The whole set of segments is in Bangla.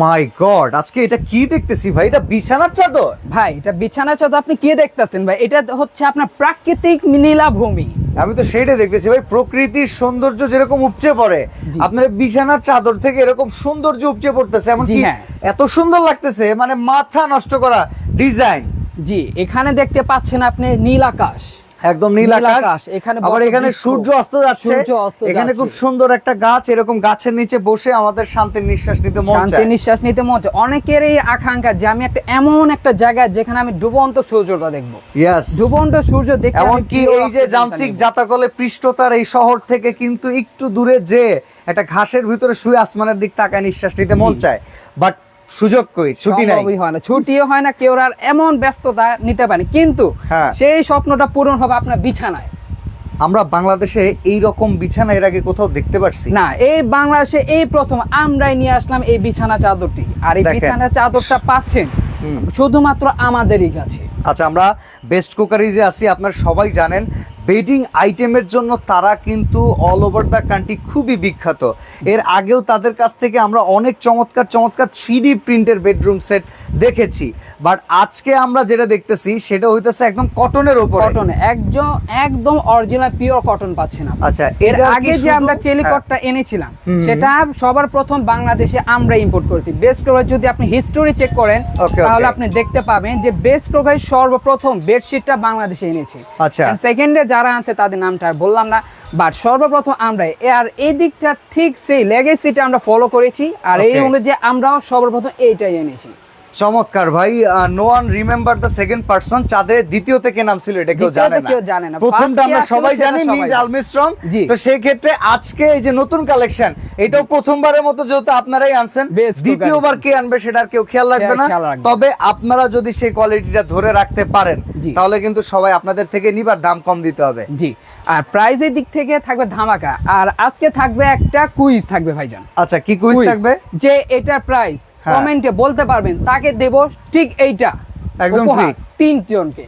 মাই গড আজকে এটা কি দেখতেছি ভাই? এটা বিছানার চাদর? ভাই এটা বিছানার চাদর আপনি কি দেখতেছেন ভাই? এটা হচ্ছে আপনার প্রাকৃতিক নীলাভূমি আমি তো সেইটা দেখতেছি ভাই প্রকৃতির সৌন্দর্য যেরকম উপচে পড়ে আপনার বিছানার চাদর থেকে এরকম সৌন্দর্য উপচে পড়তেছে এমনকি হ্যাঁ। এত সুন্দর লাগতেছে মানে মাথা নষ্ট করা ডিজাইন জি এখানে দেখতে পাচ্ছেন আপনি নীল আকাশ। একদম নীল আকাশ। এখানে আবার এখানে সূর্য অস্ত যাচ্ছে। এখানে খুব সুন্দর একটা গাছ এরকম গাছের নিচে বসে আমাদের শান্তির নিঃশ্বাস নিতে মন শান্তি চায়। নিঃশ্বাস নিতে মন চায়। অনেকেরই আকাঙ্ক্ষা যে আমি একটা এমন একটা জায়গায় যেখানে আমি ডুবন্ত সূর্যটা দেখব। ইয়েস ডুবন্ত সূর্য দেখে এমনকি pure এই যে যান্ত্রিক। জাতাকলে পৃষ্ঠতার এই শহর থেকে কিন্তু একটু দূরে যে একটা ঘাসের ভিতরে শুয়ে আসমানের দিক তাকায় নিঃশ্বাস নিতে মন চায়। বাট সুযোগ কই? ছুটি নাই। হয় না। ছুটিও হয় না কেউ আর এমন ব্যস্ততা নিতে পারে কিন্তু হ্যাঁ। সেই স্বপ্নটা পূরণ হবে আপনার বিছানায়। আমরা বাংলাদেশে এই রকম বিছানা এর আগে কোথাও দেখতে পারছি? না এই বাংলাদেশে এই প্রথম আমরাই নিয়ে আসলাম এই বিছানা চাদরটি। আর এই বিছানা চাদরটা পাচ্ছেন শুধুমাত্র আমাদেরই কাছে। আচ্ছা আমরা বেস্ট কুকারি যে আছি আপনারা সবাই জানেন বেডিং আইটেমের জন্য তারা কিন্তু অল ওভার দ্য কান্ট্রি খুবই বিখ্যাত। এর আগেও তাদের কাছ থেকে আমরা অনেক চমৎকার চমৎকার থ্রি প্রিন্টের বেডরুম সেট দেখেছি। বাট আজকে আমরা যেটা দেখতেছি সেটা হইতেছে একদম কটনের উপরে। কটন একদম একদম অরিজিনাল পিওর কটন পাচ্ছেন। আচ্ছা এর আগে যে আমরা হ্যাঁ। চেলিকটটা এনেছিলাম সেটা সবার প্রথম বাংলাদেশে আমরা ইম্পোর্ট করেছি। বেস্ট করে যদি আপনি হিস্টোরি চেক করেন তাহলে আপনি দেখতে পাবেন যে বেস্ট প্রোগাই সর্বপ্রথম বেডশিটটা বাংলাদেশে এনেছে। আচ্ছা। সেকেন্ডে যারা আছে তাদের নামটা বললাম না। বাট সর্বপ্রথম আমরা আর এই দিকটা ঠিক সেই লেগেসিটা আমরা ফলো করেছি। আর এই অনুযায়ী আমরাও সর্বপ্রথম এইটাই এনেছি। চমৎকার ভাই no one remember the second person চাঁদে দ্বিতীয় থেকে নাম ছিল এটা কেউ জানে না। প্রথমটা আমরা সবাই জানি নীল আলমিস্ট্রং তো সেই ক্ষেত্রে আজকে এই যে নতুন কালেকশন এটাও প্রথমবারের মতো যেহেতু আপনারাই আনছেন দ্বিতীয়বার কে আনবে সেটা আর কেউ খেয়াল রাখবে না। তবে আপনারা যদি সেই কোয়ালিটিটা ধরে রাখতে পারেন তাহলে কিন্তু সবাই আপনাদের থেকে নিবার দাম কম দিতে হবে। জি। আর প্রাইজের দিক থেকে থাকবে ধামাকা। আর আজকে থাকবে একটা কুইজ থাকবে ভাইজান। আচ্ছা কি কুইজ থাকবে? যে এটা প্রাইস। কমেন্টে বলতে পারবেন তাকে দেব ঠিক এইটা। একদম তিনজনকে।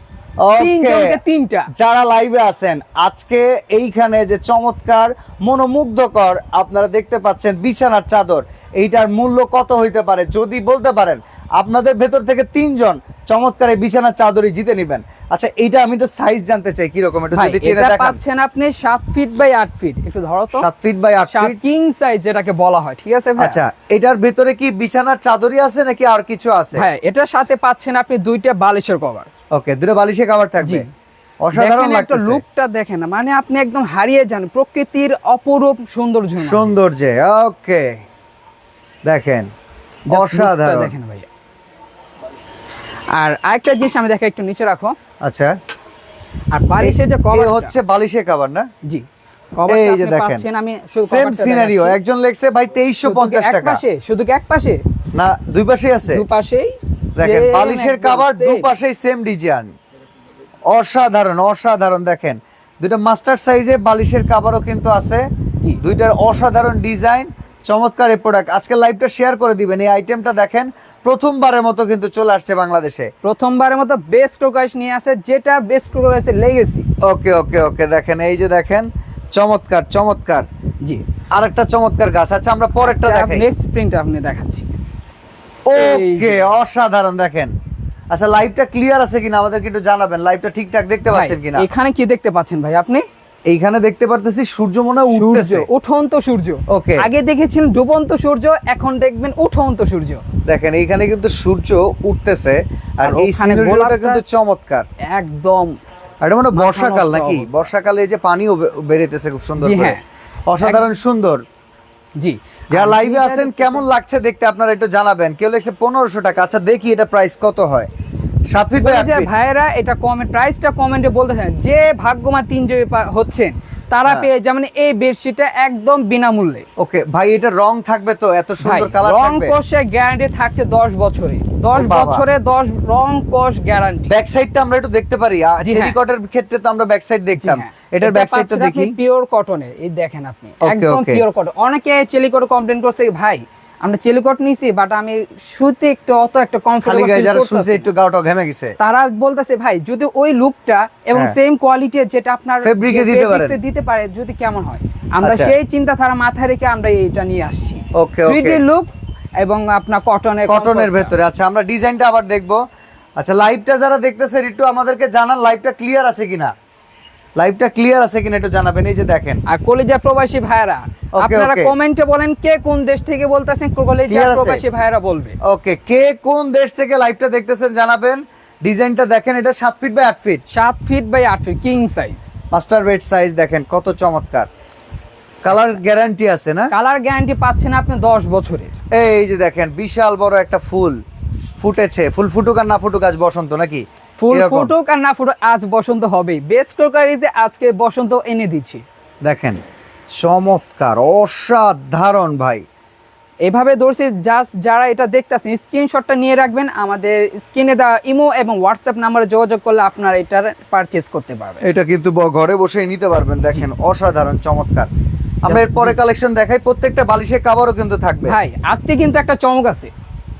তিনটা। যারা লাইভে আছেন আজকে এইখানে যে চমৎকার মনোমুগ্ধকর আপনারা দেখতে পাচ্ছেন বিছানার চাদর এইটার মূল্য কত হইতে পারে যদি বলতে পারেন আপনাদের ভেতর থেকে তিনজন চমৎকার এই বিছানার চাদরই জিতে নেবেন। আচ্ছা এইটা আমি তো সাইজ জানতে চাই কীরকম? একটু ভাই যদি টেনে এটা দেখান। পাচ্ছেন আপনি সাত ফিট বাই আট ফিট একটু ধরো তো। সাত ফিট বাই আট সাত ফিট কিং সাইজ যেটাকে বলা হয় ঠিক আছে ভাই? আচ্ছা এটার ভেতরে কি বিছানার চাদরই আছে নাকি আর কিছু আছে? হ্যাঁ এটার সাথে পাচ্ছেন আপনি দুইটা বালিশের কভার ওকে দুটো বালিশের কভার থাকবে। অসাধারণ একটা লুকটা দেখেন না মানে আপনি একদম হারিয়ে যান প্রকৃতির অপরূপ সৌন্দর্য। সৌন্দর্যে ওকে দেখেন অসাধারণ। দেখেন ভাইয়া আর আরেকটা জিনিস আমি দেখা একটু নিচে রাখো। আচ্ছা। আর বালিশের যে কভার হচ্ছে বালিশে কাভার না? জি। এই যে দেখেন। আমি সেম সিনারিও একজন লেখছে ভাই তেইশশো শুধু কি পঞ্চাশ এক টাকা? পাশে? শুধু এক পাশে? না দুই পাশে আছে। দুপাশেই দেখেন বালিশের কাভার same। দুপাশেই সেম ডিজাইন অসাধারণ অসাধারণ দেখেন। দুইটা মাস্টার সাইজে বালিশের কাভারও কিন্তু আছে। দুইটার অসাধারণ ডিজাইন চমৎকার এই প্রোডাক্ট আজকে লাইভটা শেয়ার করে দিবেন। এই আইটেমটা দেখেন প্রথমবারের মতো কিন্তু চলে আসছে বাংলাদেশে। প্রথমবারের মতো বেস্ট প্রকাশ নিয়ে আসে যেটা বেস্ট প্রকাশ লেগেসি ওকে ওকে ওকে দেখেন এই যে দেখেন চমৎকার চমৎকার। জি। আরেকটা চমৎকার গাছ আচ্ছা আমরা পরেরটা দেখাই। নেক্সট প্রিন্ট আপনি দেখাচ্ছি। ওকে অসাধারণ দেখেন। আচ্ছা লাইভটা ক্লিয়ার আছে কিনা আমাদেরকে একটু জানাবেন। লাইভটা ঠিকঠাক দেখতে পাচ্ছেন কিনা? এখানে কি দেখতে পাচ্ছেন ভাই আপনি? এইখানে দেখতে পারতেছি সূর্য মনে হয় উঠতেছে। উঠন্ত সূর্য। Okay. আগে দেখেছিলেন ডুবন্ত সূর্য এখন দেখবেন উঠন্ত সূর্য। দেখেন এইখানে কিন্তু সূর্য উঠতেছে আর এই গোলাপটা- কিন্তু চমৎকার। একদম এটা মানে বর্ষাকাল নাকি? বর্ষাকালে এই যে পানিও বে- বেরিতেছে খুব সুন্দর করে। হ্যাঁ। অসাধারণ সুন্দর। জি। যারা লাইভে আছেন কেমন লাগছে দেখতে আপনারা একটু জানাবেন। কেউ লেখছে পনেরোশো টাকা। আচ্ছা দেখি এটা প্রাইস কত হয়। সাত ফিট বাই যে ভাইয়েরা এটা কমেন্ট প্রাইসটা কমেন্টে বলতেছেন যে ভাগ্যবান তিনজন হচ্ছেন তারা হ্যাঁ। পেয়ে যেমন এই বেডশিটটা একদম বিনামূল্যে। ওকে ভাই এটা রং থাকবে তো? এত সুন্দর কালার রং কোষে গ্যারান্টি থাকছে দশ বছরে। দশ ও বাবা। বছরে দশ রং কোষ গ্যারান্টি ব্যাক সাইডটা আমরা একটু দেখতে পারি। জি, হ্যাঁ। চেরিকটের ক্ষেত্রে তো আমরা ব্যাক সাইড দেখতাম। এটার ব্যাক সাইডটা দেখি। পিওর কটনের এই দেখেন আপনি। একদম পিওর কটন অনেকে চেলিকট কমপ্লেন করছে ভাই আমরা চেলিকট নিছি বাট আমি শুতে একটু অত একটা কমফোর্টেবল যারা শুনছে একটু গাওটা ঘেমে গেছে। তারা বলতেছে ভাই যদি ওই লুকটা এবং হ্যাঁ। সেম কোয়ালিটি যেটা আপনার Fabric এ দিতে fabrics দিতে পারে যদি কেমন হয়? আমরা সেই চিন্তা ধারা মাথায় রেখে আমরা এইটা নিয়ে আসছি। ওকে ওকে। লুক এবং আপনার কটনের কটনের ভেতরে। আচ্ছা আমরা ডিজাইনটা আবার দেখব। আচ্ছা লাইভটা যারা দেখতেছেন একটু আমাদেরকে জানান লাইভটা ক্লিয়ার আছে কিনা। লাইভটা ক্লিয়ার আছে কিনা একটু জানাবেন এই যে দেখেন। আর কলেজা প্রবাসী ভাইরা আপনারা কমেন্টে বলেন কে কোন দেশ থেকে বলতেছেন কলেজা প্রবাসী ভাইরা বলবে। ওকে কে কোন দেশ থেকে লাইভটা দেখতেছেন জানাবেন। ডিজাইনটা দেখেন এটা সাত ফিট বাই আট ফিট সাত ফিট বাই আট feet king size master bed size দেখেন কত চমৎকার। কালার গ্যারান্টি আছে না? কালার গ্যারান্টি পাচ্ছেন আপনি দশ বছরের। এই যে দেখেন বিশাল বড় একটা ফুল ফুটেছে। ফুল ফুটুক আর না ফুটুক আজ বসন্ত নাকি? ফুল। ফুটুক আর না ফুটুক আজ বসন্ত হবেই। বেস্ট ক্রোকারিজে আজকে বসন্ত এনে দিচ্ছি। দেখেন চমৎকার অসাধারণ ভাই। এভাবে ধরছি জাস্ট যারা এটা দেখতেছেন স্ক্রিনশটটা নিয়ে রাখবেন। আমাদের স্ক্রিনে দেওয়া ইমো এবং হোয়াটসঅ্যাপ নাম্বারে যোগাযোগ করলে আপনারা এটার পারচেজ করতে পারবেন। এটা কিন্তু ঘরে বসেই নিতে পারবেন। দেখেন অসাধারণ চমৎকার। আমরা এরপরে কালেকশন দেখাই প্রত্যেকটা বালিশের কাভারও কিন্তু থাকবে। ভাই আজকে কিন্তু একটা চমক আছে।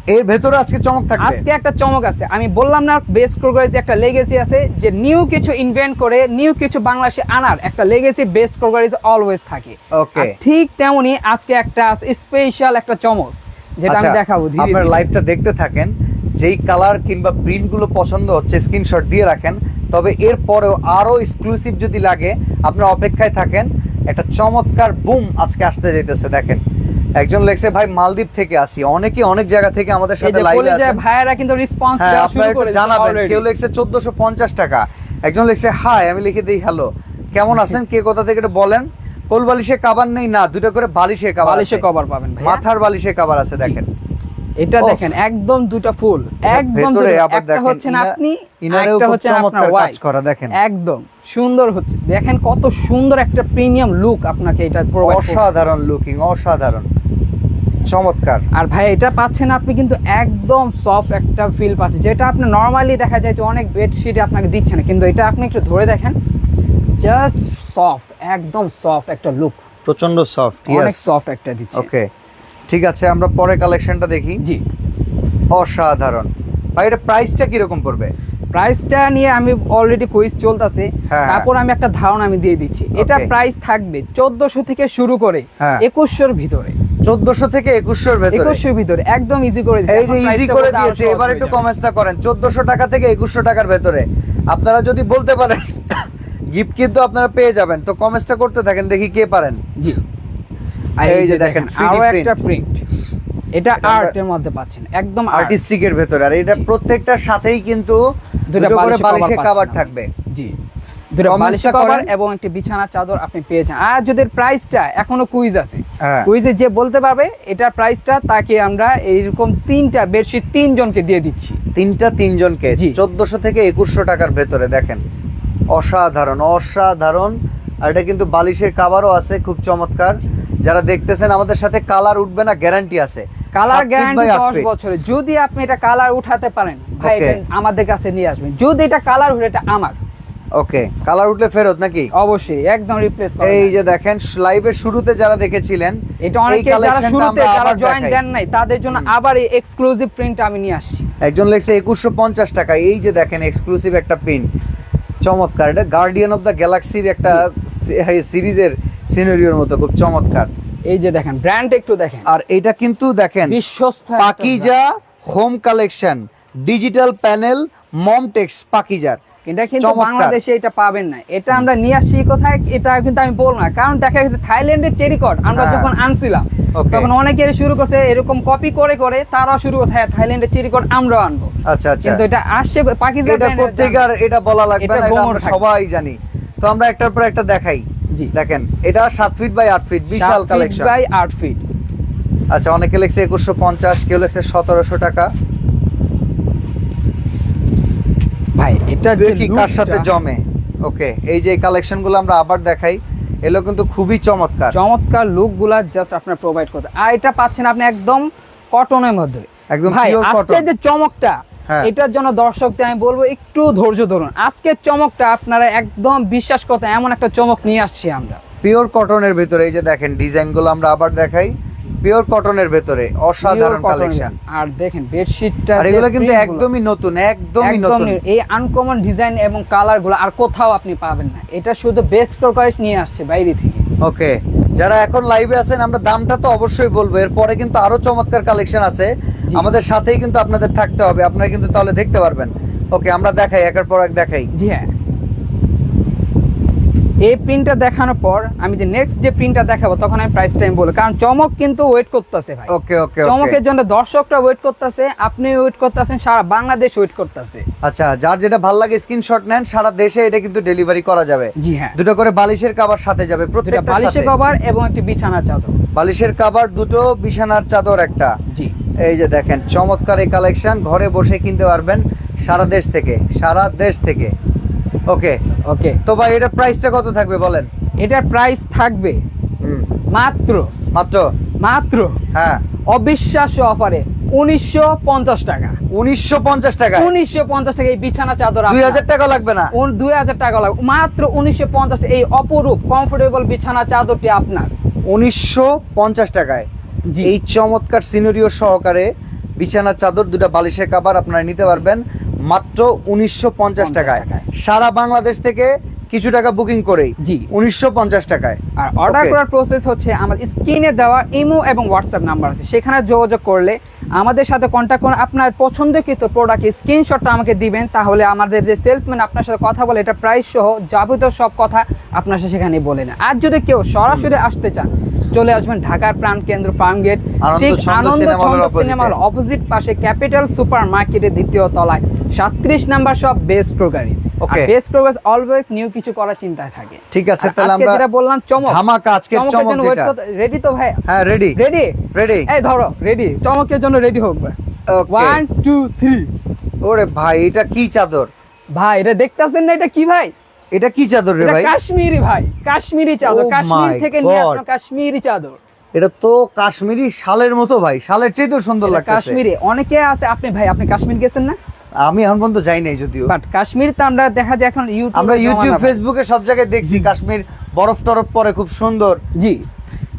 এর ভেতরে আজকে চমক থাকবে? আজকে একটা চমক আছে। আমি বললাম না বেস্ট ক্রোকারিজে একটা লেগেসি আছে যে নিউ কিছু ইনভেন্ট করে নিউ কিছু বাংলাদেশে আনার একটা লেগেসি বেস্ট ক্রোকারিজ অলওয়েজ থাকে। ওকে ঠিক তেমনি আজকে একটা স্পেশাল একটা চমক যেটা আমি দেখাবো ধীরে আচ্ছা, আপনার ধীরে। লাইভটা দেখতে থাকেন যেই কালার কিংবা প্রিন্টগুলো পছন্দ হচ্ছে স্ক্রিনশট দিয়ে রাখেন। তবে এর পরেও আরও এক্সক্লুসিভ যদি লাগে আপনার অপেক্ষায় থাকেন একটা চমৎকার বুম আজকে আসতে যাইতেছে দেখেন। একজন লেখছে ভাই মালদ্বীপ থেকে আসি। অনেকে অনেক জায়গা থেকে আমাদের সাথে লাইভে আছে ভাইয়েরা কিন্তু রেসপন্স হ্যাঁ দেওয়া শুরু করেছে জানাবেন। কেউ লিখছে চোদ্দশো পঞ্চাশ টাকা। একজন লেখছে হাই আমি লিখে দেই হ্যালো কেমন আছেন? কে কোথা থেকে একটু বলেন? কোল বালিশে কাবার নেই না দুটো করে বালিশে কাবার বালিশে কভার পাবেন ভাই মাথার বালিশে কাবার আছে দেখেন। এটা দেখেন একদম দুটো ফুল একদম একটা হচ্ছেন আপনি একটা হচ্ছে আপনার কাজ করা দেখেন। একদম সুন্দর হচ্ছে। দেখেন কত সুন্দর একটা প্রিমিয়াম লুক আপনাকে এটা। অসাধারণ লুকিং অসাধারণ। চমৎকার। আর ভাই এটা পাচ্ছেন আপনি কিন্তু একদম সফট একটা ফিল পাচ্ছেন যেটা আপনি নর্মালি দেখা যায় যে অনেক বেডশিট আপনাকে দিচ্ছে না কিন্তু এটা আপনি একটু ধরে দেখেন। জাস্ট সফট একদম সফট একটা লুক প্রচণ্ড সফট অনেক সফট একটা দিচ্ছে। ওকে ঠিক আছে আমরা পরে কালেকশনটা দেখি। জি। অসাধারণ। ভাই এটা প্রাইসটা কীরকম পড়বে? প্রাইসটা নিয়ে আমি অলরেডি কুইজ চলতেছে। তারপর আমি একটা ধারণা আমি দিয়ে দিচ্ছি। এটা প্রাইস থাকবে চোদ্দশো থেকে শুরু করে হ্যাঁ। একুশশোর ভিতরে। চোদ্দশো থেকে একুশশোর ভেতরে? একুশশোর ভিতরে একদম ইজি করে। এই যে ইজি করে দিয়েছে এবার একটু যাবে। কমেন্টটা করেন। চোদ্দশো টাকা থেকে একুশশো টাকার ভেতরে। আপনারা যদি বলতে পারেন গিফট কিন্তু আপনারা পেয়ে যাবেন। তো কমেন্টটা করতে থাকেন দেখি কে পারেন। জি। এই যে দেখেন, আরও একটা প্রিন্ট এটা আর্টের মধ্যে পাচ্ছেন একদম আর্টিস্ট আর্টিস্টিকের ভেতরে আর এটা প্রত্যেকটার সাথেই কিন্তু দুটো করে বালিশের কাভার। থাকবে। জি। দুটো বালিশের কভার এবং একটি বিছানার চাদর আপনি পেয়ে যান। আর যদি প্রাইসটা এখনও কুইজ আছে হ্যাঁ। কুইজে যে বলতে পারবে এটার প্রাইসটা তাকে আমরা এইরকম তিনটা বেডশিট তিনজনকে দিয়ে দিচ্ছি। তিনটা তিনজনকে জি। চোদ্দশো থেকে একুশশো টাকার ভেতরে দেখেন। অসাধারণ অসাধারণ আর এটা কিন্তু বালিশের কাভারও আছে খুব চমৎকার। যারা দেখতেছেন আমাদের সাথে কালার উঠবে না গ্যারান্টি আছে। কালার গ্যারান্টি by আট দশ feet। বছরের। যদি আপনি এটা কালার উঠাতে পারেন ভাই. আমাদের কাছে নিয়ে আসবেন। যদি এটা কালার উঠে এটা আমার। ওকে কালার উঠলে ফেরত নাকি? অবশ্যই একদম রিপ্লেস এই যে দেখেন লাইভের শুরুতে যারা দেখেছিলেন এটা অনেকে যারা শুরুতে যারা জয়েন। দেন নাই তাদের জন্য আবার এই এক্সক্লুসিভ প্রিন্ট আমি নিয়ে আসছি। একজন লেখছে একুশশো পঞ্চাশ টাকা। এই যে দেখেন এক্সক্লুসিভ একটা পিন চমৎকার। এটা গার্ডিয়ান অফ দ্য গ্যালাক্সির একটা সিরিজের সিনারিওর মতো খুব চমৎকার। এই যে দেখেন ব্র্যান্ড একটু দেখেন। আর এটা কিন্তু দেখেন বিশ্বস্ত Pakiza home collection digital panel Momtex পাকিজার। brand। এটা কিন্তু বাংলাদেশে এটা পাবেন না। এটা আমরা নিয়ে আসছি কোথায় এটা কিন্তু আমি বলব না। কারণ দেখা গেছে থাইল্যান্ডের চেরিকট আমরা হ্যাঁ। যখন আনছিলাম তখন অনেকে শুরু করছে এরকম কপি করে করে তারাও শুরু করছে হ্যাঁ থাইল্যান্ডের চেরিকট আমরাও আনব। আচ্ছা আচ্ছা। কিন্তু এটা আসছে পাকিস্তান এটা এটা বলা লাগবে না আমরা সবাই জানি। তো আমরা একটার পর একটা দেখাই। জি। দেখেন এটা সাত ফিট বাই আট ফিট বিশাল কালেকশন বাই আট ফিট আচ্ছা অনেকে লেখছে একুশশো পঞ্চাশ কেউ লেখছে সতেরোশো টাকা। ভাই এটা দেখি কার সাথে জমে। ওকে এই যে আমরা আবার দেখাই এগুলো কিন্তু খুবই চমৎকার। চমৎকার জাস্ট আপনার প্রোভাইড করতে। আর এটা পাচ্ছেন আপনি একদম কটনের মধ্যে। একদম ভাই আজকে যে চমকটা হ্যাঁ। এটার জন্য দর্শকদের আমি বলব একটু ধৈর্য ধরুন। আজকের চমকটা আপনারা একদম বিশ্বাস করতে এমন একটা চমক নিয়ে আসছি আমরা। পিওর কটনের ভিতরে এই যে দেখেন ডিজাইনগুলো আমরা আবার দেখাই। পিওর কটনের ভেতরে অসাধারণ কালেকশন আর দেখেন বেডশিটটা আর এগুলো কিন্তু একদমই নতুন একদমই নতুন। এই আনকমন ডিজাইন এবং কালারগুলো আর কোথাও আপনি পাবেন না। এটা শুধু বেস্ট প্রকারেশ নিয়ে আসছে বাইরে থেকে। ওকে যারা এখন লাইভে আছেন আমরা দামটা তো অবশ্যই বলব। এরপরে কিন্তু আরও চমৎকার কালেকশন আছে। আমাদের সাথেই কিন্তু আপনাদের থাকতে হবে। আপনারা কিন্তু তাহলে দেখতে পারবেন। ওকে আমরা দেখাই একের পর এক দেখাই। জি হ্যাঁ। এই প্রিন্টটা দেখানোর পর আমি যে নেক্সট যে প্রিন্টটা দেখাবো তখন আমি প্রাইস টাইম বলব। কারণ চমক কিন্তু ওয়েট করতেছে ভাই। ওকে ওকে চমকের জন্য দর্শকরা ওয়েট করতেছে আপনি ওয়েট করতেছেন সারা বাংলাদেশ ওয়েট করতেছে। আচ্ছা যার যেটা ভালো লাগে স্ক্রিনশট নেন সারা দেশে এটা কিন্তু ডেলিভারি করা যাবে। জি হ্যাঁ। দুটো করে বালিশের কভার সাথে যাবে প্রত্যেকটা বালিশে সাথে। কভার এবং একটি বিছানার চাদর। বালিশের কভার দুটো বিছানার চাদর একটা। জি। এই যে দেখেন চমৎকার এই কালেকশন ঘরে বসে কিনতে পারবেন সারা দেশ থেকে সারা দেশ থেকে। ওকে ওকে তো ভাই এটা প্রাইসটা কত থাকবে বলেন? এটার প্রাইস থাকবে মাত্র। মাত্র? মাত্র। হ্যাঁ। অবিশ্বাস্য অফারে উনিশশো পঞ্চাশ টাকা। উনিশশো পঞ্চাশ টাকা উনিশশো পঞ্চাশ টাকা এই বিছানা চাদর দুই হাজার টাকা লাগবে না? দুই হাজার টাকা লাগবে। মাত্র উনিশশো পঞ্চাশ এই অপরূপ কমফোর্টেবল বিছানা চাদরটি আপনার। উনিশশো পঞ্চাশ টাকায়। এই চমৎকার সিনারিও সহকারে বিছানার চাদর দুটো বালিশের কাবার আপনারা নিতে পারবেন। মাত্র উনিশশো টাকায়। সারা বাংলাদেশ থেকে কিছু টাকা বুকিং করেই। জি। উনিশশো পঞ্চাশ টাকায়। আর অর্ডার করার প্রসেস হচ্ছে আমাদের স্ক্রিনে দেওয়া ইমো এবং হোয়াটসঅ্যাপ নাম্বার আছে। সেখানে যোগাযোগ করলে আমাদের সাথে কন্ট্যাক্ট করে আপনার পছন্দকৃত প্রোডাক্টের স্ক্রিনশটটা আমাকে দিবেন তাহলে আমাদের যে সেলসম্যান আপনার সাথে কথা বলে এটা প্রাইস সহ যাবতীয় সব কথা আপনার সাথে সেখানে বলে না আর যদি কেউ সরাসরি আসতে চান চলে আসবেন ঢাকার প্রাণ কেন্দ্র ফার্ম গেট আনন্দ ঠিক আনন্দ সিনেমা অপোজিট পাশে ক্যাপিটাল সুপার মার্কেটের দ্বিতীয় তলায়। সাতত্রিশ নাম্বার সব বেস্ট আর Okay. Best program always new কিছু করার চিন্তায় থাকে। ঠিক আছে তাহলে আজকে আমরা যেটা বললাম চমক। ধামাকা আজকের চমক যেটা। রেডি তো ভাই? হ্যাঁ রেডি রেডি রেডি এই ধরো রেডি চমকের জন্য রেডি হোক ভাই। ওকে ওয়ান টু থ্রি ওরে ভাই এটা কি চাদর? ভাই এটা দেখতেছেন না এটা কি ভাই? এটা কি চাদর রে ভাই? কাশ্মীরি ভাই কাশ্মীরি চাদর। Oh কাশ্মীর থেকে নিয়ে. আসলো কাশ্মীরি চাদর। এটা তো কাশ্মীরি শালের মতো ভাই শালের চেয়েও সুন্দর এটা লাগতেছে। কাশ্মীরি। অনেকে আছে আপনি ভাই আপনি কাশ্মীর গেছেন না? আমি এখন পর্যন্ত যাই নাই যদিও। বাট কাশ্মীর তো আমরা দেখা যায় এখন ইউটিউব আমরা ইউটিউব ফেসবুকে সব জায়গায় দেখছি কাশ্মীর বরফ টরফ পরে খুব সুন্দর। জি।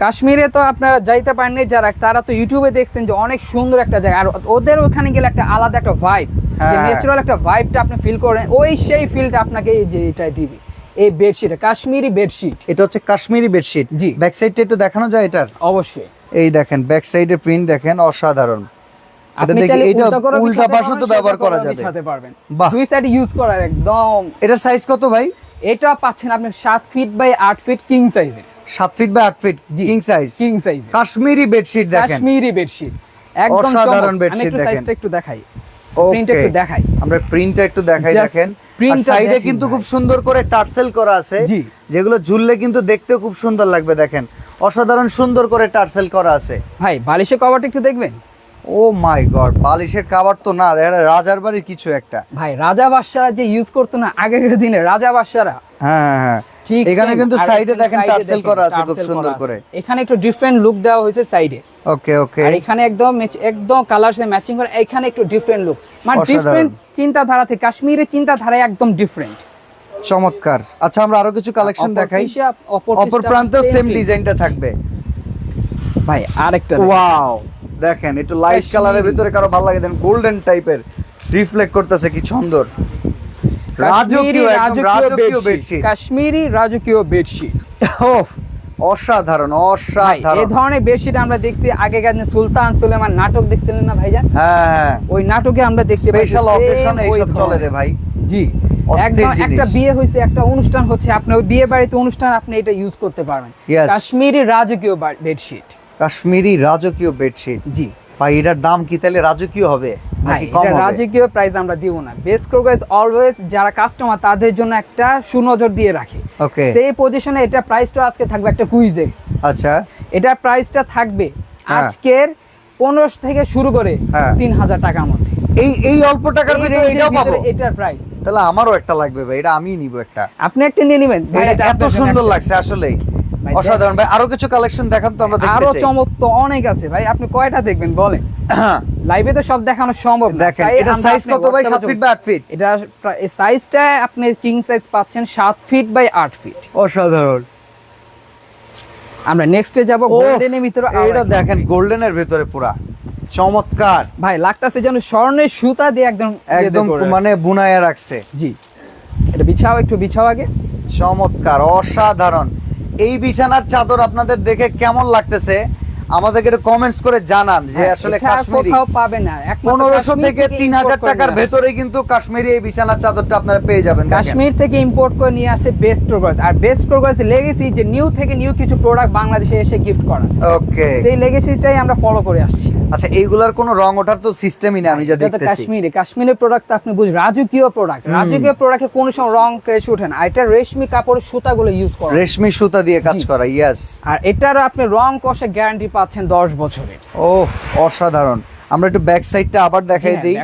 কাশ্মীরে তো আপনারা যাইতে পারেননি যারা তারা তো ইউটিউবে দেখছেন যে অনেক সুন্দর একটা জায়গা। আর ওদের ওখানে গেলে একটা আলাদা একটা ভাইব যে। ন্যাচারাল একটা ভাইবটা আপনি ফিল করেন ওই সেই ফিলটা আপনাকে এই যে এটাই দিবে এই বেডশিট কাশ্মীরি বেডশিট এটা হচ্ছে কাশ্মীরি বেডশিট জি। ব্যাক সাইডটা একটু দেখানো যায় এটার? অবশ্যই। এই দেখেন ব্যাক সাইডের প্রিন্ট দেখেন অসাধারণ। আপনি চাইলে উল্টা করে উল্টা বিছাতে পাশে তো ব্যবহার করা যাবে। বিছাতে পারবেন। দুই সাইড ইউজ করার একদম। এটার সাইজ কত ভাই? এটা পাচ্ছেন আপনি সাত ফিট বাই আট feet king feet by feet king size king size Kashmiri bedsheet দেখেন। কাশ্মীরি বেডশিট একদম চমক। একটু দেখেন। সাইজটা একটু দেখাই। প্রিন্ট একটু দেখাই। আমরা প্রিন্টটা একটু দেখাই দেখেন। সাইডে কিন্তু খুব সুন্দর করে টার্সেল করা আছে। যেগুলো ঝুললে কিন্তু দেখতেও খুব সুন্দর লাগবে দেখেন। অসাধারণ সুন্দর করে টার্সেল করা আছে। ভাই বালিশের কভারটা একটু দেখবেন? ও মাই গড বালিশের কাবার তো না দেখা রাজার বাড়ির কিছু একটা। ভাই রাজা বাদশারা যে ইউজ করতো না দিনে রাজা বাদশারা। হ্যাঁ হ্যাঁ, হ্যাঁ। ঠিক এখানে কিন্তু সাইডে দেখেন টার্সেল করা আছে খুব সুন্দর করে এখানে একটু ডিফারেন্ট লুক দেওয়া হয়েছে সাইডে ওকে ওকে আর এখানে একদম একদম কালার সাথে ম্যাচিং করে এখানে একটু ডিফারেন্ট লুক মানে ডিফারেন্ট চিন্তাধারা থেকে কাশ্মীরের চিন্তাধারায় একদম ডিফারেন্ট চমৎকার। আচ্ছা আমরা আরও কিছু কালেকশন দেখাই। অপর প্রান্তেও সেম ডিজাইনটা থাকবে। ভাই আরেকটা। ওয়াও দেখেন একটু লাইট কালারের ভিতরে কারও ভালো লাগে দেন গোল্ডেন টাইপের রিফ্লেক্ট করতেছে কি সুন্দর। কাশ্মীরি রাজকীয় একদম রাজকীয় বেডশিট বেডশিট কাশ্মীরি রাজকীয় বেডশিট অসাধারণ ভাই এই ধরনের বেডশিট আমরা দেখছি আগেকার সুলতান সুলেমান নাটক দেখছিলেন না ভাইজান? হ্যাঁ। ওই নাটকে আমরা দেখছি স্পেশাল অকেশন এইসব চলে রে ভাই। জি একদম একটা বিয়ে হয়েছে একটা অনুষ্ঠান হচ্ছে আপনি ওই বিয়ে বাড়িতে অনুষ্ঠান আপনি এটা ইউজ করতে পারবেন. কাশ্মীরি রাজকীয় বেডশিট কাশ্মীরি রাজকীয় বেডশিট জি। ভাই এটার দাম কি তাহলে রাজকীয় হবে? রাজকীয় প্রাইস আমরা দিব না। বেস্ট অলওয়েজ যারা কাস্টমার তাদের জন্য একটা সুনজর দিয়ে রাখে। ওকে সেই পজিশনে এটা প্রাইসটা আজকে থাকবে একটা কুইজে আচ্ছা। এটা প্রাইসটা থাকবে হ্যাঁ। আজকের পনেরো থেকে শুরু করে হ্যাঁ। তিন হাজার টাকার মধ্যে। এই এই অল্প টাকার ভিতরে এটাও পাবো? এটার প্রাইস তাহলে আমারও একটা লাগবে ভাই এটা আমিই নিব একটা। আপনি একটা নিয়ে নেবেন। এত সুন্দর লাগছে আসলেই। অসাধারণ ভাই আরও কিছু কালেকশন দেখান তো আমরা দেখতে চাই। আরও চমক তো অনেক আছে ভাই। আপনি কয়টা দেখবেন বলেন? লাইভে তো সব দেখানো সম্ভব না। দেখেন এটা সাইজ কত ভাই? 7 ফিট বা 8 ফিট? এটা সাইজটা আপনি কিং সাইজ পাচ্ছেন সাত ফিট বাই আট ফিট। অসাধারণ। আমরা নেক্সটে যাব গোল্ডেনের ভিতরে এটা দেখেন গোল্ডেনের ভিতরে পুরা। চমৎকার। ভাই লাগতাছে যেন স্বর্ণের সুতা দিয়ে একদম একদম মানে বুনায়া রাখছে। জি। এটা বিছাও একটু বিছাও আগে। চমৎকার অসাধারণ। এই বিছানার চাদর আপনাদের দেখে কেমন লাগতেছে? আমাদেরকে একটু কমেন্টস করে জানান যে হ্যাঁ, আসলে কাশ্মীরি কোথাও পাবে না। একমাত্র পনেরোশো কাশ্মীর থেকে তিন হাজার import করে টাকার নিয়ে ভেতরে কিন্তু কাশ্মীরি এই বিছানার চাদরটা আপনারা পেয়ে যাবেন। কাশ্মীর থেকে ইম্পোর্ট করে নিয়ে আসে বেস্ট প্রোগ্রেস আর বেস্ট প্রোগ্রেস লেগেসি যে নিউ থেকে নিউ কিছু প্রোডাক্ট বাংলাদেশে এসে গিফট করা ওকে সেই লেগেসিটাই আমরা ফলো করে আসছি। আচ্ছা এইগুলার কোনো রং ওঠার তো সিস্টেমই না আমি যা দেখতেছি। কাশ্মীরে। কাশ্মীরের প্রোডাক্ট আপনি বুঝ রাজকীয় প্রোডাক্ট রাজকীয় প্রোডাক্টে কোনো সময় রং কেসে ওঠে না। এটা রেশমি কাপড়ের সুতাগুলো ইউজ করা। রেশমি সুতা দিয়ে কাজ। করা ইয়াস আর এটারও আপনি রং কষে গ্যারান্টি পাচ্ছেন দশ বছরের। ও অসাধারণ। আমরা একটু ব্যাক সাইডটা আবার দেখাই হ্যাঁ, দিই।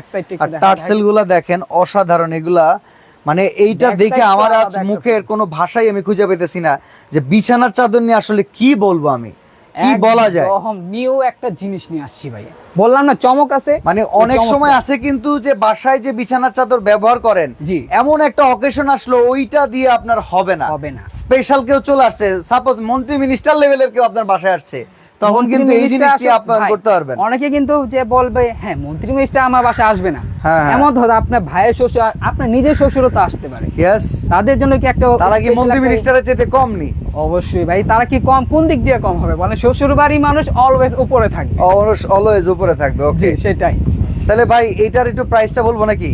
আর টার্সেলগুলা দেখেন অসাধারণ এগুলা। মানে এইটা দেখে আমার আজ মুখের কোনো ভাষাই আমি খুঁজে পেতেছি না যে বিছানার চাদর নিয়ে আসলে কি বলব আমি? কি বলা যায়? নিউ একটা জিনিস নিয়ে আসছি ভাই বললাম না চমক আছে। মানে অনেক সময় আছে কিন্তু যে বাসায় যে বিছানার চাদর ব্যবহার করেন এমন একটা অকেশন আসলো ওইটা দিয়ে আপনার হবে না। হবে না। স্পেশাল কেউ চলে আসছে। সাপোজ মন্ত্রী মিনিস্টার লেভেলের কেউ আপনার বাসায় আসছে। তখন কিন্তু এই জিনিসটি আপনার করতে পারবেন। অনেকে কিন্তু যে বলবে হ্যাঁ মন্ত্রী মিনিস্টার আমার বাসা আসবে না। হ্যাঁ, হ্যাঁ। এমন ধর আপনার ভাইয়ের শ্বশুর আপনার নিজের শ্বশুরও তো আসতে পারে। ইয়েস তাদের জন্য কি একটা তারা কি মন্ত্রী মিনিস্টারের চেয়ে কম নি? অবশ্যই ভাই তারা কি কম? কোন দিক দিয়ে কম হবে? মানে শ্বশুর বাড়ি মানুষ অলওয়েজ উপরে থাকবে অলওয়েজ অলওয়েজ উপরে থাকবে ওকে সেটাই। তাহলে ভাই এটার একটু প্রাইসটা বলব নাকি?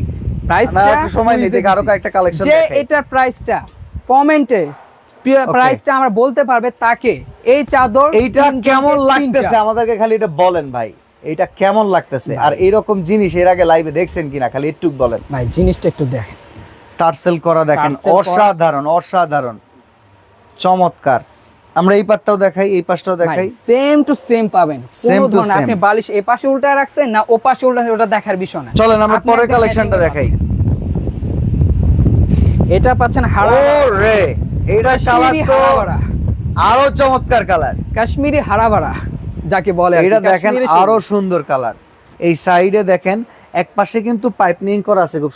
প্রাইসটা একটু সময় দেখি আরও কয়েকটা যে দেখাই। এটার প্রাইসটা কমেন্টে প্রাইসটা আমরা বলতে পারবে তাকে। এই চাদর এইটা কেমন লাগতেছে? আমাদেরকে খালি এটা বলেন ভাই। এইটা কেমন লাগতেছে? আর জিনিস এর আগে লাইভে দেখছেন কিনা? খালি একটু বলেন। ভাই জিনিসটা একটু দেখেন। টার্সেল করা দেখেন। অসাধারণ অসাধারণ। চমৎকার। আমরা এই পাশটাও দেখাই এই পাশটাও দেখাই। সেম টু সেম পাবেন। কোনো ধরনের আপনি বালিশ এ পাশে উল্টা রাখছেন না ও পাশে উল্টা ওটা দেখার বিষয় না। চলেন আমরা পরের কালেকশনটা দেখাই। এটা পাচ্ছেন হারা রে কালার তো আরও চমৎকার কালার কাশ্মীরি যাকে বলে এটা দেখেন আরও সুন্দর কালার এই সাইডে দেখেন এক পাশে কিন্তু পাইপনিং করা আছে খুব।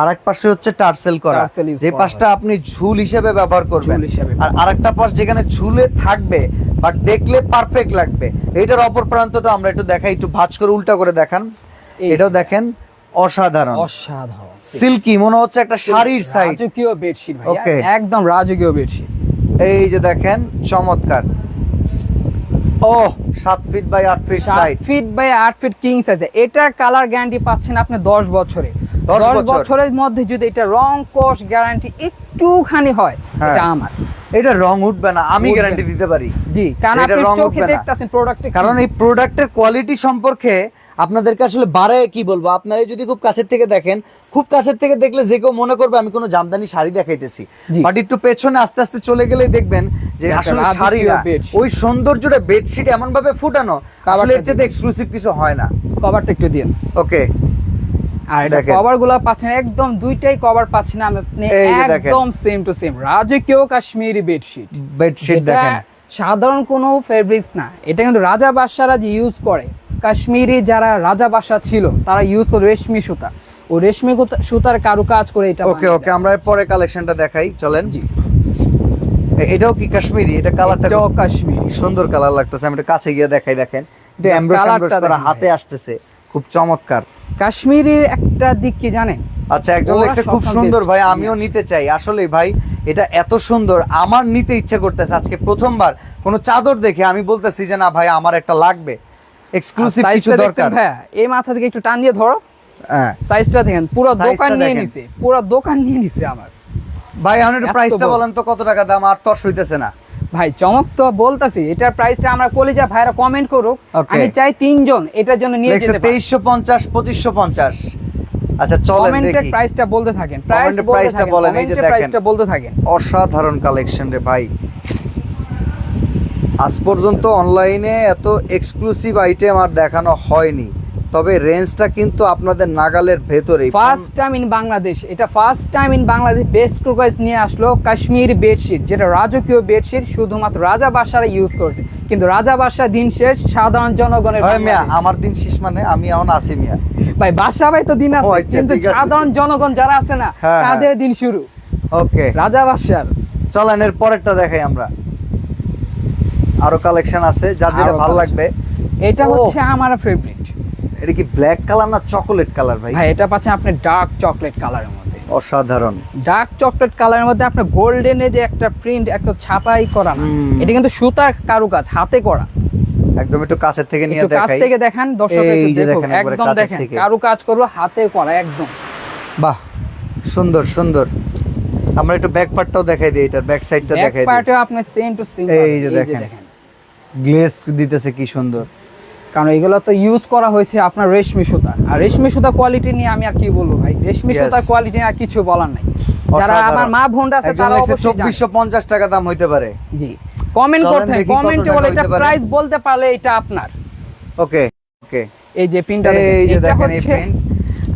আর এক পাশে হচ্ছে টার্সেল করা। যে পাশটা আপনি ঝুল হিসেবে ব্যবহার করবেন। আর আরেকটা পাশ যেখানে ঝুলে থাকবে বাট দেখলে পারফেক্ট লাগবে। এটার অপর প্রান্তটা আমরা একটু দেখাই একটু ভাঁজ করে উল্টা করে দেখান। এটাও দেখেন অসাধারণ। অসাধারণ। সিল্কি মনে হচ্ছে একটা শাড়ির সাইড রাজকীয় বেডশিট ভাই একদম রাজকীয় বেডশিট এই যে দেখেন চমৎকার। ও সাত ফিট বাই আট ফিট সাত সাইড ফিট বাই আট ফিট কিং সাইজে এটার কালার গ্যারান্টি পাচ্ছেন আপনি দশ বছরে। দশ দশ বছর। বছরের মধ্যে যদি এটা রং কোষ গ্যারান্টি একটুখানি হয় হ্যাঁ। এটা আমার। এটা রং উঠবে না আমি গ্যারান্টি দিতে পারি। জি কারণ আপনি চোখে। দেখতেছেন প্রোডাক্টে কারণ এই প্রোডাক্টের কোয়ালিটি সম্পর্কে আপনাদেরকে আসলে বারে কি বলব? আপনারা যদি খুব কাছের থেকে দেখেন খুব কাছের থেকে দেখলে যে কেউ মনে করবে আমি কোনো জামদানি শাড়ি দেখাইতেছি। বাট একটু পেছনে আস্তে আস্তে চলে গেলেই দেখবেন যে আসলে শাড়ি না ওই সৌন্দর্যটা বেডশিট এমন ভাবে ফুটানো আসলে এর চেয়ে এক্সক্লুসিভ কিছু হয় না। কভারটা একটু দিন ওকে আর এটা। কভারগুলো পাচ্ছেন একদম দুইটাই কভার পাচ্ছেন আপনি যে একদম সেম টু সেম রাজকীয় কাশ্মীরি বেডশিট বেডশিট দেখেন। সাধারণ কোনো ফেব্রিক্স না এটা কিন্তু রাজা বাদশারা যে ইউজ করে কাশ্মীরি যারা রাজা বাসা ছিল তারা ইউজ করে রেশমি সুতা। ও রেশমি সুতার কারুকাজ করে এটা ওকে ওকে আমরা পরে কালেকশনটা দেখাই চলেন। জি। এটাও কি কাশ্মীরি? এটা কালারটা এটাও কাশ্মীরি। সুন্দর কালার লাগতেছে আমি একটু কাছে গিয়ে দেখাই দেখেন। এটা এমব্রস করা হাতে আসতেছে খুব চমৎকার। কাশ্মীরির একটা দিক কি জানেন? আচ্ছা একজন লেখছে খুব সুন্দর ভাই আমিও নিতে চাই। আসলে ভাই এটা এত সুন্দর আমার নিতে ইচ্ছে করতেছে। আজকে প্রথমবার কোনো চাদর দেখে আমি বলতেছি যে না ভাই আমার একটা লাগবে। এক্সক্লুসিভ কিছু দরকার। ভাইয়া এই মাথা থেকে একটু টান দিয়ে ধরো। হ্যাঁ। সাইজটা দেখেন পুরো দোকান নিয়ে নিছে পুরো দোকান নিয়ে নিছে আমার। ভাই এখন একটু প্রাইসটা বলেন তো কত টাকা দাম? আর তর্স হইতেছে না। ভাই চমক তো বলতাছি এটার প্রাইসটা আমরা কলিজা ভাইরা কমেন্ট করুক. আমি চাই তিনজন এটার জন্য নিয়ে যেতে পারি। তেইশশো পঞ্চাশ পঁচিশশো পঞ্চাশ। আচ্ছা চলেন দেখি। কমেন্টের প্রাইসটা বলতে থাকেন প্রাইস Comment এর বলতে price টা বলেন, এই যে দেখেন। প্রাইসটা বলতে থাকেন। অসাধারণ কালেকশন রে ভাই। আজ পর্যন্ত অনলাইনে এত এক্সক্লুসিভ আইটেম আর দেখানো হয়নি। তবে রেঞ্জটা কিন্তু আপনাদের নাগালের ভেতরেই। ফার্স্ট টাইম ইন বাংলাদেশ এটা first time in Bangladesh best progress নিয়ে আসলো কাশ্মীরি বেডশিট যেটা রাজকীয় বেডশিট শুধুমাত্র রাজা বাসারা ইউজ করেছে। কিন্তু রাজা বাসা দিন শেষ সাধারণ জনগণের হয় মিয়া আমার দিন শেষ মানে আমি এখন আসি মিয়া। ভাই বাসা ভাই তো দিন আছে আচ্ছা, কিন্তু সাধারণ জনগণ যারা আছে না হ্যাঁ, তাদের দিন শুরু। ওকে রাজা বাসার। চলেন এর পরেরটা দেখাই আমরা। আরও কালেকশন আছে যার যেটা ভালো লাগবে। এটা হচ্ছে আমার ফেভারিট এটা কি ব্ল্যাক কালার না চকোলেট কালার ভাই? ভাই এটা পাচ্ছেন আপনি ডার্ক চকলেট কালারের মধ্যে। অসাধারণ। ডার্ক চকলেট কালারের মধ্যে আপনার গোল্ডেনে যে একটা প্রিন্ট একটা ছাপাই করা না এটা কিন্তু সুতার কারুকাজ হাতে করা। একদম একটু কাছের থেকে নিয়ে একটু কাছ থেকে দেখেন দর্শক একটু দেখুন, একদম দেখেন থেকে। কারু কাজ করল হাতের করা একদম। বাহ! সুন্দর সুন্দর। আমরা একটু ব্যাক পার্টটাও দেখাই দিই এটার ব্যাক সাইডটা ব্যাক দেখাই দিই। পার্টে আপনি সেম টু সেম এই যে দেখেন। গ্লেস দিতেছে কি সুন্দর। কারণ এগুলো তো ইউজ করা হয়েছে আপনার রেশমি সুতা। আর রেশমি সুতা কোয়ালিটি নিয়ে আমি আর কি বলব ভাই? রেশমি. সুতার কোয়ালিটি আর কিছু বলার নাই। যারা আমার মা বোনরা আছে তারা অবশ্যই জানে। চব্বিশশো পঞ্চাশ টাকা দাম হইতে পারে। জি। কমেন্ট করতে কমেন্টে বলে এটা প্রাইস বলতে পারলে এটা আপনার। ওকে ওকে। এই যে প্রিন্টটা এই যে দেখেন এই প্রিন্ট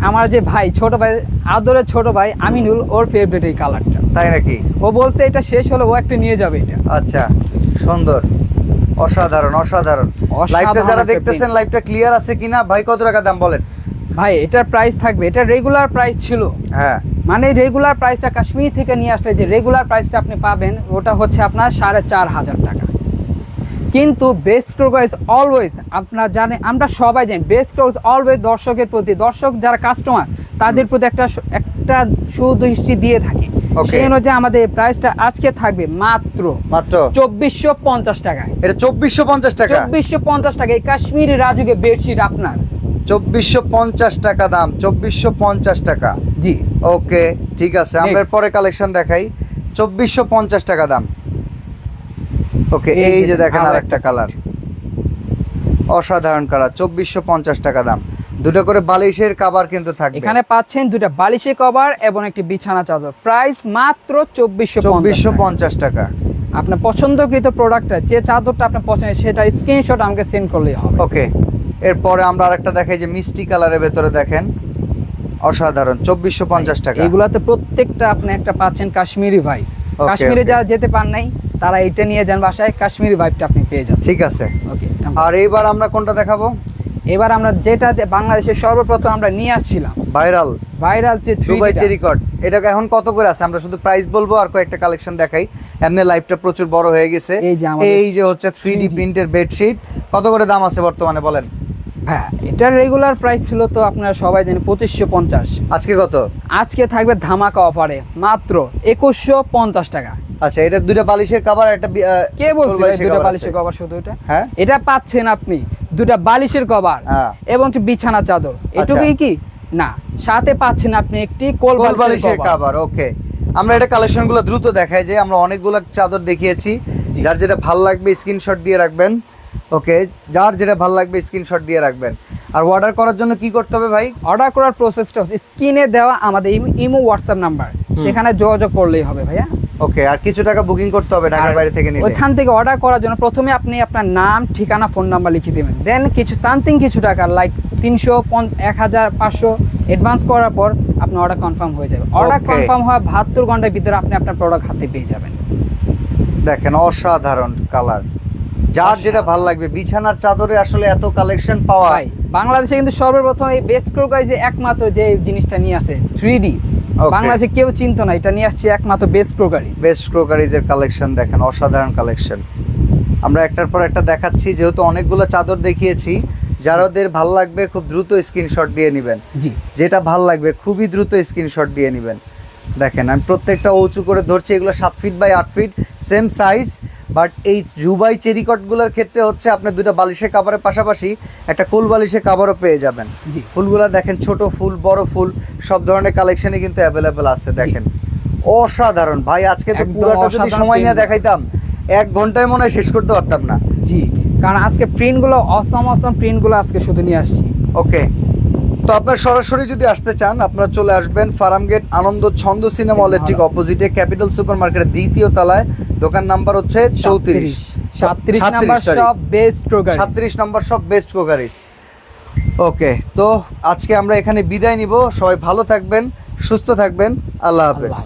আমার যে ভাই ছোট ভাই আদরের ছোট ভাই আমিনুল ওর ফেভারিট এই কালারটা তাই নাকি? ও বলছে এটা শেষ হলে ও একটা নিয়ে যাবে এটা। আচ্ছা সুন্দর। অসাধারণ অসাধারণ। লাইভটা যারা দেখতেছেন লাইভটা ক্লিয়ার আছে কিনা? ভাই কত টাকা দাম বলেন? ভাই এটার প্রাইস থাকবে। এটা রেগুলার প্রাইস ছিল। হ্যাঁ। মানে রেগুলার প্রাইসটা কাশ্মীর থেকে নিয়ে আসলে যে রেগুলার প্রাইসটা আপনি পাবেন ওটা হচ্ছে আপনার সাড়ে চার হাজার টাকা। কিন্তু বেস্ট প্রাইস অলওয়েজ আপনার জানেন আমরা সবাই জানি বেস্ট প্রাইস অলওয়েজ দর্শকের প্রতি। দর্শক যারা কাস্টমার তাদের প্রতি একটা একটা সুদৃষ্টি দিয়ে থাকে। Okay. সেই অনুযায়ী আমাদের প্রাইসটা আজকে থাকবে মাত্র মাত্র? চব্বিশশো পঞ্চাশ টাকায়। এটা চব্বিশশো পঞ্চাশ টাকা? চব্বিশশো পঞ্চাশ টাকা। এই কাশ্মীরি রাজুকে বেডশিট আপনার। চব্বিশশো পঞ্চাশ টাকা দাম চব্বিশশো পঞ্চাশ টাকা। জি। ওকে ঠিক আছে। আমরা. পরে কালেকশন দেখাই। চব্বিশশো পঞ্চাশ টাকা দাম। ওকে এই যে দেখেন আর আর একটা। কালার অসাধারণ কালার চব্বিশশো পঞ্চাশ টাকা দাম। দুটো করে বালিশের কাবার কিন্তু থাকবে। এখানে পাচ্ছেন দুটো বালিশে কভার এবং একটি বিছানা চাদর। প্রাইস মাত্র চব্বিশশো চব্বিশশো পঞ্চাশ টাকা। আপনার পছন্দকৃত প্রোডাক্টটা যে চাদরটা আপনার পছন্দ সেটা স্ক্রিনশট আমাকে সেন্ড করলেই হবে। ওকে এরপরে আমরা আরেকটা দেখাই যে মিষ্টি কালারের ভেতরে দেখেন। অসাধারণ চব্বিশশো পঞ্চাশ টাকা। এগুলাতে প্রত্যেকটা আপনি একটা পাচ্ছেন কাশ্মীরি ভাই কাশ্মীরে. যারা যেতে পান নাই তারা এটা নিয়ে যান বাসায় কাশ্মীরি ভাইবটা আপনি পেয়ে যান ঠিক আছে। ওকে আর এইবার আমরা কোনটা দেখাবো? এবার আমরা যেটা বাংলাদেশের সর্বপ্রথম আমরা নিয়ে আসছিলাম। ভাইরাল। ভাইরাল যে দুবাই 3D টা। Cherry cut. এটা এখন কত করে আছে? আমরা শুধু প্রাইস বলব আর কয়েকটা কালেকশন দেখাই। এমনি লাইভটা প্রচুর বড় হয়ে গেছে। এই যে হচ্ছে থ্রি ডি 3D প্রিন্টের বেডশিট কত করে দাম আছে বর্তমানে বলেন? হ্যাঁ এটার রেগুলার প্রাইস ছিল তো আপনারা সবাই জানেন পঁচিশশো পঞ্চাশ। আজকে কত? আজকে থাকবে ধামাকা অফারে মাত্র একুশশো পঞ্চাশ টাকা। আচ্ছা এটা দুইটা বালিশের কভার একটা কে বলছে ফুল বালিশের দুটা। কভার শুধু এটা? হ্যাঁ? এটা পাচ্ছেন আপনি দুটা বালিশের কভার হ্যাঁ। এবং বিছানা চাদর। এটুকুই কি? না সাথে পাচ্ছেন আপনি একটি কোল বালিশের কভার ওকে আমরা এটা কালেকশনগুলো দ্রুত দেখাই যে আমরা অনেকগুলো চাদর দেখিয়েছি। যার যেটা ভালো লাগবে স্ক্রিনশট দিয়ে রাখবেন ওকে যার যেটা ভালো লাগবে স্ক্রিনশট দিয়ে রাখবেন। আর অর্ডার করার জন্য কি করতে হবে ভাই? অর্ডার করার প্রসেসটা হচ্ছে স্ক্রিনে দেওয়া আমাদের ইমো- ইমো হোয়াটসঅ্যাপ নাম্বার সেখানে যোগাযোগ করলেই হবে ভাইয়া। ওকে আর কিছু টাকা বুকিং করতে হবে ঢাকার বাইরে থেকে নিলে? ওইখান থেকে অর্ডার করার জন্য প্রথমে আপনি আপনার নাম ঠিকানা ফোন নাম্বার লিখে দেবেন। দেন কিছু সামথিং কিছু টাকা লাইক তিনশো এক হাজার পাঁচশো অ্যাডভান্স করার পর আপনার অর্ডার কনফার্ম হয়ে যাবে। অর্ডার কনফার্ম হওয়া বাহাত্তর ঘণ্টার ভিতরে আপনি আপনার প্রোডাক্ট হাতে পেয়ে যাবেন। দেখেন অসাধারণ কালার যার যেটা ভালো লাগবে বিছানার চাদরে আসলে এত কালেকশন পাওয়া বাংলাদেশে কিন্তু সর্বপ্রথম এই বেস্ট যে একমাত্র যে জিনিসটা নিয়ে আসে থ্রি. বাংলাদেশে কেউ চিনতো না এটা নিয়ে আসছে একমাত্র বেস্ট ক্রোকারি বেস্ট ক্রোকারিজের কালেকশন দেখেন অসাধারণ কালেকশন আমরা একটার পর একটা দেখাচ্ছি যেহেতু অনেকগুলো চাদর দেখিয়েছি যারাদের ভালো লাগবে খুব দ্রুত স্ক্রিনশট দিয়ে নেবেন। জি। যেটা ভালো লাগবে খুবই দ্রুত স্ক্রিনশট দিয়ে নেবেন। দেখেন আমি প্রত্যেকটা উঁচু করে ধরছি এগুলো সাত ফিট বাই আট ফিট সেম সাইজ বাট এই জুবাই চেরিকটগুলোর ক্ষেত্রে হচ্ছে আপনি দুটো বালিশের কাভারের পাশাপাশি একটা কুল বালিশের কাভারও পেয়ে যাবেন। জি। ফুলগুলো দেখেন ছোট ফুল বড় ফুল সব ধরনের কালেকশনই কিন্তু অ্যাভেলেবেল আছে দেখেন। অসাধারণ। ভাই আজকে তো পুরোটা যদি সময় নিয়ে। দেখাইতাম এক ঘন্টায় মনে হয় শেষ করতে পারতাম না। জি কারণ আজকে প্রিন্টগুলো অসম অসম প্রিন্টগুলো আজকে শুধু নিয়ে আসছি। ওকে তো আপনার সরাসরি যদি আসতে চান আপনারা চলে আসবেন ফার্মগেট আনন্দ ছন্দ সিনেমা হলের ঠিক অপোজিটে ক্যাপিটাল সুপার মার্কেটের দ্বিতীয় তলায়। দোকান নাম্বার হচ্ছে চৌত্রিশ। সাতত্রিশ নাম্বার সব বেস্ট নম্বর সব বেস্ট প্রোগারিস ওকে তো আজকে আমরা এখানে বিদায় নিব। সবাই ভালো থাকবেন সুস্থ থাকবেন। আল্লাহ হাফেজ।